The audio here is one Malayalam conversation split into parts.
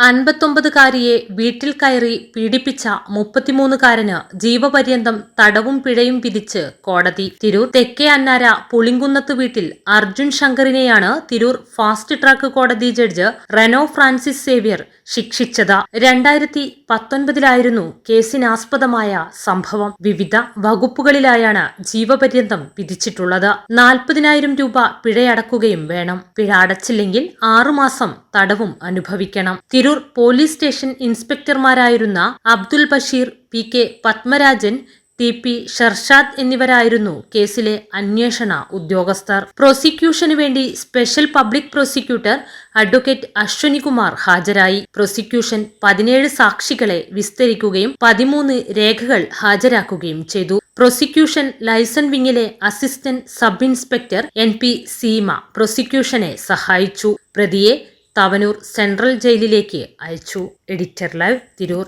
അൻപത്തൊമ്പതുകാരിയെ വീട്ടിൽ കയറി പീഡിപ്പിച്ച മുപ്പത്തിമൂന്നുകാരന് ജീവപര്യന്തം തടവും പിഴയും വിധിച്ച് കോടതി. തിരൂർ തെക്കേ അന്നാര പുളിങ്കുന്നത്ത് വീട്ടിൽ അർജുൻ ശങ്കറിനെയാണ് തിരൂർ ഫാസ്റ്റ് ട്രാക്ക് കോടതി ജഡ്ജ് റെനോ ഫ്രാൻസിസ് സേവ്യർ ശിക്ഷിച്ചത്. രണ്ടായിരത്തി പത്തൊൻപതിലായിരുന്നു കേസിനാസ്പദമായ സംഭവം. വിവിധ വകുപ്പുകളിലായാണ് ജീവപര്യന്തം വിധിച്ചിട്ടുള്ളത്. നാൽപ്പതിനായിരം രൂപ പിഴയടക്കുകയും വേണം. പിഴ അടച്ചില്ലെങ്കിൽ ആറുമാസം തടവും അനുഭവിക്കണം. Tirur police station ഇൻസ്പെക്ടർമാരായിരുന്ന Abdul Basheer P K Padmarajan T P Sharshad എന്നിവരായിരുന്നു കേസിലെ അന്വേഷണ ഉദ്യോഗസ്ഥർ. പ്രോസിക്യൂഷന് വേണ്ടി special public prosecutor advocate Ashwanikumar ഹാജരായി. പ്രോസിക്യൂഷൻ പതിനേഴ് സാക്ഷികളെ വിസ്തരിക്കുകയും പതിമൂന്ന് രേഖകൾ ഹാജരാക്കുകയും ചെയ്തു. Prosecution liaison വിങ്ങിലെ assistant sub inspector N P Seema പ്രോസിക്യൂഷനെ സഹായിച്ചു. പ്രതിയെ തവനൂർ സെൻട്രൽ ജയിലിലേക്ക് അയച്ചു. Editor live Tirur.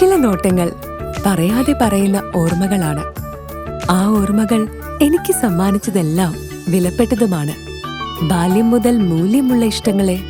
ചില നോട്ടങ്ങൾ പറയാതെ പറയുന്ന ഓർമ്മകളാണ്. ആ ഓർമ്മകൾ എനിക്ക് സമ്മാനിച്ചതെല്ലാം വിലപ്പെട്ടതുമാണ്. ബാല്യം മുതൽ മൂല്യമുള്ള ഇഷ്ടങ്ങളെ